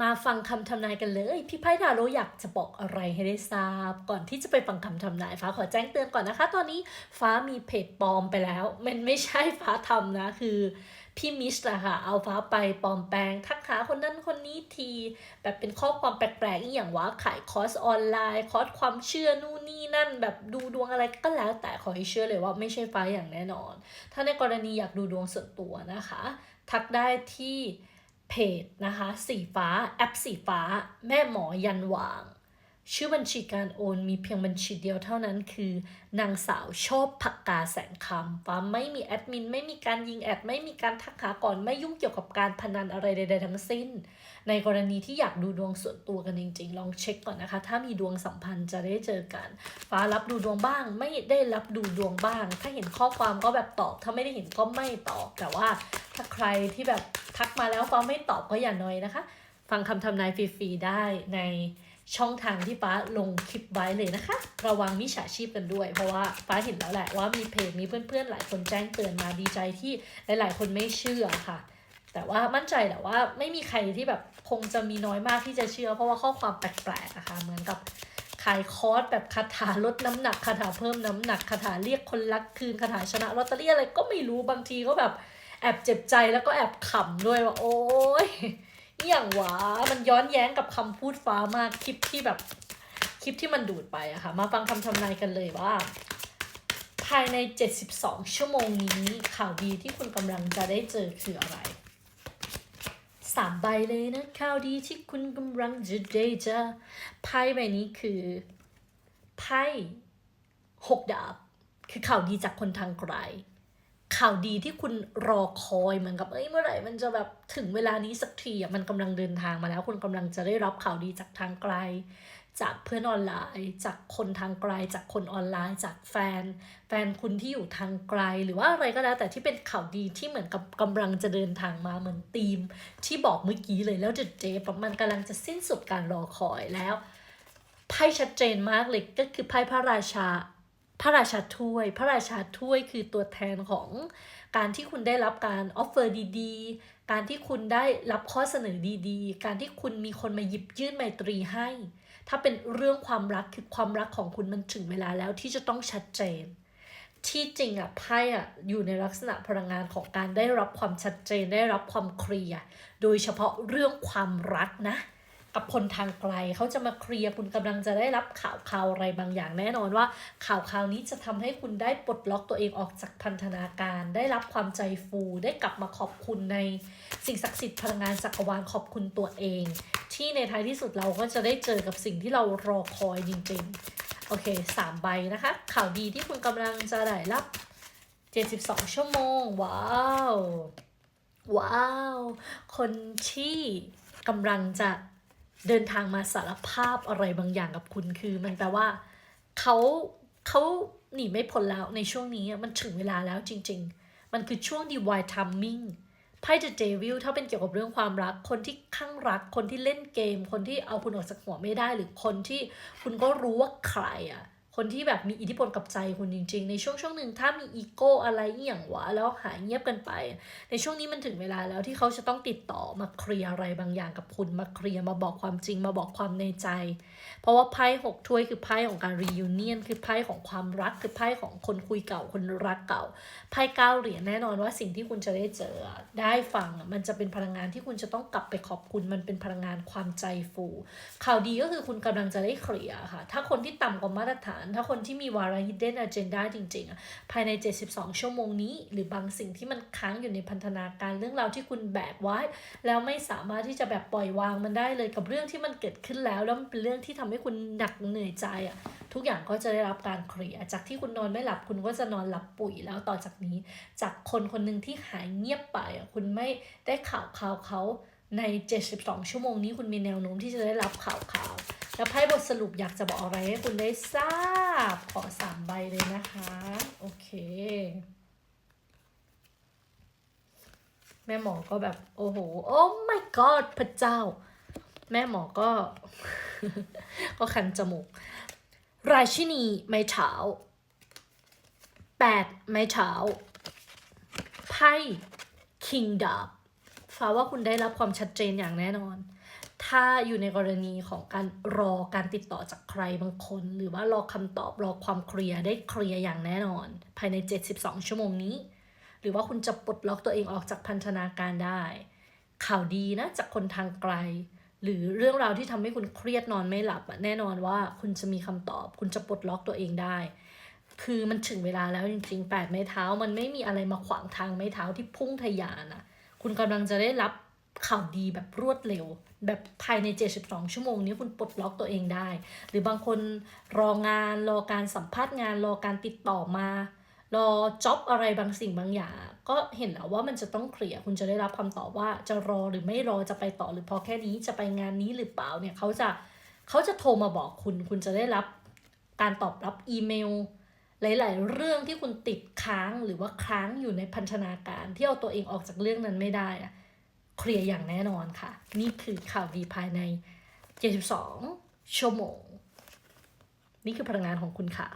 มาฟังคำทำนายกันเลย พี่ไพ่ทาโร่อยากจะบอกอะไรให้ได้ทราบ ก่อนที่จะไปฟังคำทำนายฟ้าขอแจ้งเตือนก่อนนะคะ ตอนนี้ฟ้ามีเพจปลอมไปแล้ว มันไม่ใช่ฟ้าทำนะคือพี่มิสอะค่ะเอาฟ้าไปปลอมแปลง ทักหาคนนั้นคนนี้ที แบบเป็นข้อความแปลกๆอย่างว่าขายคอร์สออนไลน์ คอร์สความเชื่อนู่นนี่นั่น แบบดูดวงอะไรก็แล้ว แต่ขอให้เชื่อเลยว่าไม่ใช่ฟ้าอย่างแน่นอน ถ้าในกรณีอยากดูดวงส่วนตัวนะคะ ทักได้ที่ เพจนะคะสีฟ้าแอปสีฟ้า แม่หมอยันหวาง ชื่อบัญชีการโอนมีเพียงบัญชีเดียวเท่านั้นคือ นางสาวชอบผักกาแสงคำฟ้าไม่มีแอดมิน ไม่มีการยิงแอด ไม่มีการทักหาก่อนไม่ยุ่งเกี่ยวกับการพนันอะไรใดๆทั้งสิ้น ในกรณีที่อยากดูดวงส่วนตัวกันจริง ๆ ลองเช็คก่อนนะคะ ถ้ามีดวงสัมพันธ์จะได้เจอกัน ฟ้ารับดูดวงบ้าง ไม่ได้รับดูดวงบ้าง ถ้าเห็นข้อความก็แบบตอบ ถ้าไม่ได้เห็นก็ไม่ตอบ แต่ว่าถ้าใครที่แบบทักมาแล้วฟ้าไม่ตอบก็อย่าน้อยนะคะ ฟังคำทำนายฟรีๆได้ในช่องทางที่ฟ้าลงคลิปไว้เลยนะคะ ระวังมิจฉาชีพกันด้วย เพราะว่าฟ้าเห็นแล้วแหละว่ามีเพจมีเพื่อนๆหลายคนแจ้งเตือนมาดีใจที่หลายๆ คนไม่เชื่อค่ะ แต่ว่ามั่นใจแหละว่าไม่มีใครที่แบบคงจะมีน้อยมากที่จะเชื่อ เพราะว่าข้อความแปลกๆนะคะเหมือนกับขายคอร์สแบบคาถาลดน้ำหนักคาถาเพิ่มน้ำหนักคาถาเรียกคนรักคืนคาถาชนะลอตเตอรี่อะไรก็ไม่รู้บางทีก็แบบแอบเจ็บใจแล้วก็แอบขำด้วยว่าโอ๊ยอย่างวามันย้อนแย้งกับคำพูดฟ้ามากคลิปที่แบบคลิปที่มันดูดไปอะค่ะ มาฟังคำทำนายกันเลยว่า ภายใน 72 ชั่วโมงนี้ข่าวดีที่คุณกำลังจะได้เจอคืออะไรามใบเลยนะข่าวดีที่คุณกำลังจะได้จะไพ่ใบนี้คือไพ่หกดาบ คือข่าวดีจากคนทางไกล ข่าวดีที่คุณรอคอยเหมือนกับเอ้ยเมื่อไหร่มันจะแบบถึงเวลานี้สักทีอะมันกำลังเดินทางมาแล้ว คุณกำลังจะได้รับข่าวดีจากทางไกล จากเพื่อนออนไลน์ จากคนทางไกล จากคนออนไลน์ จากแฟน แฟนคุณที่อยู่ทางไกล หรือว่าอะไรก็แล้วแต่ที่เป็นข่าวดีที่เหมือนกับกำลังจะเดินทางมาเหมือนธีม ที่บอกเมื่อกี้เลยแล้วเดเจมันกำลังจะสิ้นสุดการรอคอยแล้วไพ่ชัดเจนมากเลยก็คือไพ่พระราชาพระราชาถ้วย พระราชาถ้วยคือตัวแทนของการที่คุณได้รับการออฟเฟอร์ดีๆ การที่คุณได้รับข้อเสนอดีๆ การที่คุณมีคนมาหยิบยื่นไมตรีให้ ถ้าเป็นเรื่องความรักคือความรักของคุณมันถึงเวลาแล้วที่จะต้องชัดเจน ที่จริงอะไพ่อะอยู่ในลักษณะพลังงานของการได้รับความชัดเจนได้รับความเคลียร์โดยเฉพาะเรื่องความรักนะ กับคนทางไกลเขาจะมาเคลียร์คุณกำลังจะได้รับข่าวข่าวอะไรบางอย่างแน่นอนว่า ข่าวข่าวนี้จะทำให้คุณได้ปลดล็อกตัวเองออกจากพันธนาการ ได้รับความใจฟูได้กลับมาขอบคุณในสิ่งศักดิ์สิทธิ์พลังงานจักรวาลขอบคุณตัวเอง ที่ในท้ายที่สุดเราก็จะได้เจอกับสิ่งที่เรารอคอยจริงๆโอเคสามใบนะคะ ข่าวดีที่คุณกำลังจะได้รับ 72 ชั่วโมง ว้าว ว้าว คนที่กำลังจะ เดินทางมาสารภาพอะไรบางอย่างกับคุณคือ มันแปลว่าเขาเขาหนีไม่พ้นแล้วในช่วงนี้มันถึงเวลาแล้วจริง ๆ มันคือช่วง divine timing ไพ่เดอะเดวิลถ้าเป็นเกี่ยวกับเรื่องความรัก คนที่ข้างรัก คนที่เล่นเกม คนที่เอาคุณออกจากหัวไม่ได้ หรือคนที่คุณก็รู้ว่าใครอะ คนที่แบบมีอิทธิพลกับใจคุณจริง ๆ ในช่วงช่วงหนึ่งถ้ามีอีโก้อะไรอย่างวะแล้วหายเงียบกันไป ในช่วงนี้มันถึงเวลาแล้วที่เขาจะต้องติดต่อมาเคลียร์อะไรบางอย่างกับคุณมาเคลียร์มาบอกความจริงมาบอกความในใจ เพราะว่าไพ่หกถ้วยคือไพ่ของการ reunion คือไพ่ของความรักคือไพ่ของคนคุยเก่าคนรักเก่าไพ่เก้าเหรียญแน่นอนว่าสิ่งที่คุณจะได้เจอได้ฟังมันจะเป็นพลังงานที่คุณจะต้องกลับไปขอบคุณมันเป็นพลังงานความใจฟูข่าวดีก็คือคุณกำลังจะได้เคลียร์ค่ะ ถ้าคนที่ต่ำกว่ามาตรฐาน ถ้าคนที่มีวาระ hidden agenda จริงๆอะภายใน 72 ชั่วโมงนี้ หรือบางสิ่งที่มันค้างอยู่ในพันธนาการเรื่องราวที่คุณแบกไว้ แล้วไม่สามารถที่จะแบบปล่อยวางมันได้เลยกับเรื่องที่มันเกิดขึ้นแล้วแล้วมันเป็นเรื่องที่ทำให้คุณหนักเหนื่อยใจอะทุกอย่างก็จะได้รับการเคลียร์จากที่คุณนอนไม่หลับคุณก็จะนอนหลับปุ๋ยแล้วต่อจากนี้ จากคนคนหนึ่งที่หายเงียบไปอะคุณไม่ได้ข่าวข่าวเขาใน 72 ชั่วโมงนี้คุณมีแนวโน้มที่จะได้รับข่าวข่าวแล้วไพ่บทสรุปอยากจะบอกอะไรให้คุณได้ทราบขอสามใบเลยนะคะ โอเค แม่หมอก็แบบ โอ้โห โอ้ my god พระเจ้า แม่หมอก็ ก็คันจมูก ราชินีไม้เท้าแปดไม้เท้าไพ่คิงดาบฟ้าว่าคุณได้รับความชัดเจนอย่างแน่นอนถ้ถ้าอยู่ในกรณีของการรอการติดต่อจากใครบางคน หรือว่ารอคำตอบรอความเคลียร์ได้เคลียร์อย่างแน่นอน ภายใน 72 ชั่วโมงนี้ หรือว่าคุณจะปลดล็อกตัวเองออกจากพันธนาการได้ ข่าวดีนะจากคนทางไกล หรือเรื่องราวที่ทำให้คุณเครียดนอนไม่หลับแน่นอนว่าคุณจะมีคำตอบ คุณจะปลดล็อกตัวเองได้ คือมันถึงเวลาแล้วจริงๆแปดไม้เท้า มันไม่มีอะไรมาขวางทางไม้เท้าที่พุ่งทะยานอะคุณกำลังจะได้รับข่าวดีแบบรวดเร็ว แบบภายใน 72 ชั่วโมงนี้คุณปลดล็อกตัวเองได้ หรือบางคนรองานรอการสัมภาษณ์งานรอการติดต่อมา รอจ็อบอะไรบางสิ่งบางอย่าง ก็เห็นแล้วว่ามันจะต้องเคลียร์คุณจะได้รับคำตอบว่าจะรอหรือไม่รอจะไปต่อหรือพอแค่นี้จะไปงานนี้หรือเปล่าเนี่ยเขาจะเขาจะโทรมาบอกคุณ คุณจะได้รับการตอบรับอีเมล หลาย ๆ เรื่องที่คุณติดค้างหรือว่าค้างอยู่ในพันธนาการที่เอาตัวเองออกจากเรื่องนั้นไม่ได้อะเคลียร์อย่างแน่นอนค่ะ นี่คือข่าวดีภายใน 72 ชั่วโมง นี่คือพลังงานของคุณค่ะ